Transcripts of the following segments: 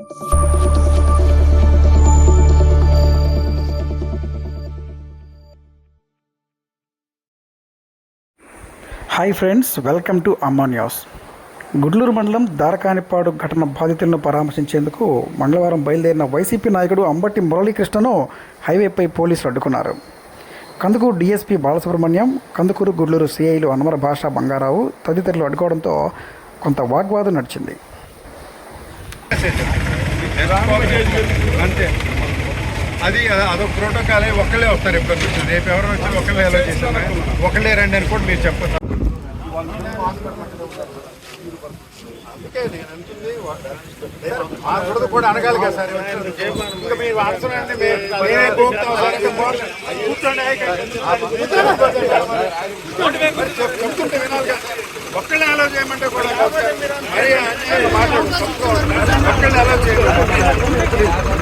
Hi friends welcome to Amma news Gudluru మండలం దారకానిపాడు ఘటన బాధితులను పరామర్శించేందుకు మంగళవారం బయలుదేరిన వైసీపీ నాయకుడు అంబట్టి మురళీకృష్ణను హైవేపై పోలీసులు అడ్డుకున్నారు. కందుకూరు డీఎస్పీ బాలసుబ్రహ్మణ్యం కందుకూరు గుడ్లూరు సిఐలు అనమర భాష బంగారావు తదితరులు అడ్డుకోవడంతో కొంత వాగ్వాదం నడిచింది. అంతే. అది అదొక ప్రోటోకాల్ ఒక్కళ్ళే వస్తారు ఇబ్బంది వచ్చింది రేపు ఎవరైనా వచ్చి ఒకళ్ళే ఎలా చేశారు ఒకళ్ళే రండి అని కూడా మీరు చెప్పదు కూడా అనగాలి కదా సార్ ఇంకా మీరు అవసరం అంటే మేము- సార్. కూర్చోండి. చెప్తుంటే వినాలి కదా సార్. ఒక్కళ్ళే అలా చేయమంటే కూడా మరి అన్యాయంగా ఒక్కళ్ళే అలా చేయాలి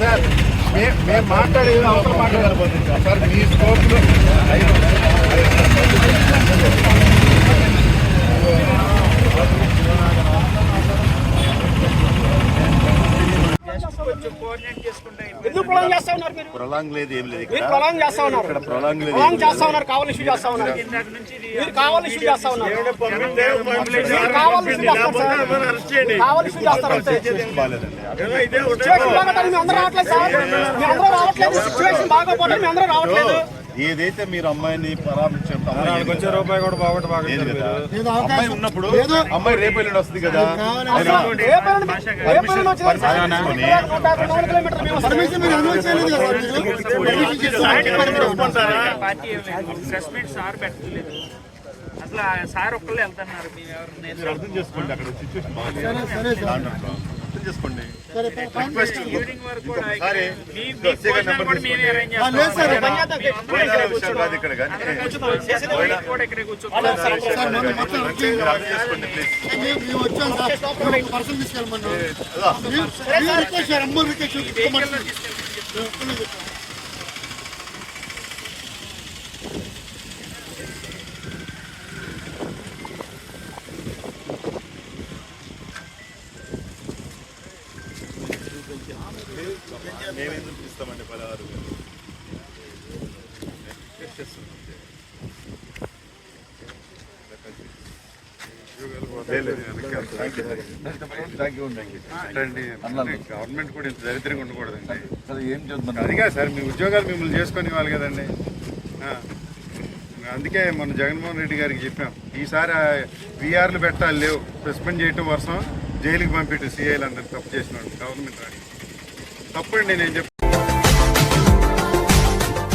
సార్ మేము మాట్లాడేది. అవసరం మాట్లాడకపోతుంది సార్ మీ స్కోప్లో ఎందుకు ప్రొలాంగ్ చేస్తా ఉన్నారు మీరు? ప్రొలాంగ్ లేదు ఏం లేదు. మీరు ఇక్కడ ప్రొలాంగ్ చేస్తా ఉన్నారు. ఇక్కడ ప్రొలాంగ్ లేదు ప్రొలాంగ్ చేస్తా ఉన్నారు కావాలి ఇష్యూ చేస్తా ఉన్నారు. మీరు కావాలి ఇష్యూ చేస్తా ఉన్నారు. మీరు కావాలి ఇష్యూ చేస్తారు సార్. కావాలి ఇష్యూ చేస్తారు అంతే. బాగాలేదండి. సిచ్యువేషన్ బాగోదని మీ అందరూ రావట్లేదు సార్. మీ అందరూ రావట్లేదు. బాగోపోతే మీ అందరూ రావట్లేదు. ఏదైతే మీరు అమ్మాయిని పరామర్శించారు కదా? రూపాయి కూడా బాగోట? అమ్మాయి ఉన్నప్పుడు అమ్మాయి రేపు ఎల్లుండి వస్తుంది కదా? సార్ ప్రెస్ మీట్ పెట్టలేదు. అసలు ఆ సార్ ఒక్కళ్ళు వెళ్తున్నారు. మేము ఎవరు నేను మీరు అర్థం చేసుకోండి అక్కడ సిచ్యువేషన్ బాగాలేదు దాంట్లో అర్థం చేసుకోండి. రిక్వెస్ట్ ఈవినింగ్ వరకు కూడా ఇక్కడ కానీ చేసిన వాళ్ళకి కూడా ఇక్కడే కూర్చోండి మీరు అర్థం చేసుకోండి ప్లీజ్ మేమెందుకు ఇస్తామండి పదహారు వేలు? రిక్వెస్ట్ చేస్తున్నాం అంతే. Thank you thank you government కూడా ఇంత దరిద్రంగా ఉండకూడదండి సరే ఏం చేద్దాం అదిగా సార్ మీ ఉద్యోగాలు మిమ్మల్ని చేసుకొని ఇవ్వాలి కదండి అందుకే మన జగన్మోహన్ రెడ్డి గారికి చెప్పాం ఈసారి విఆర్లు పెట్టాలి లేవు సస్పెండ్ చేయటం వర్షం జైలుకి పంపించు సీఐలు అందరు తప్పు చేసిన గవర్నమెంట్ రాని తప్పండి నేను చెప్పాను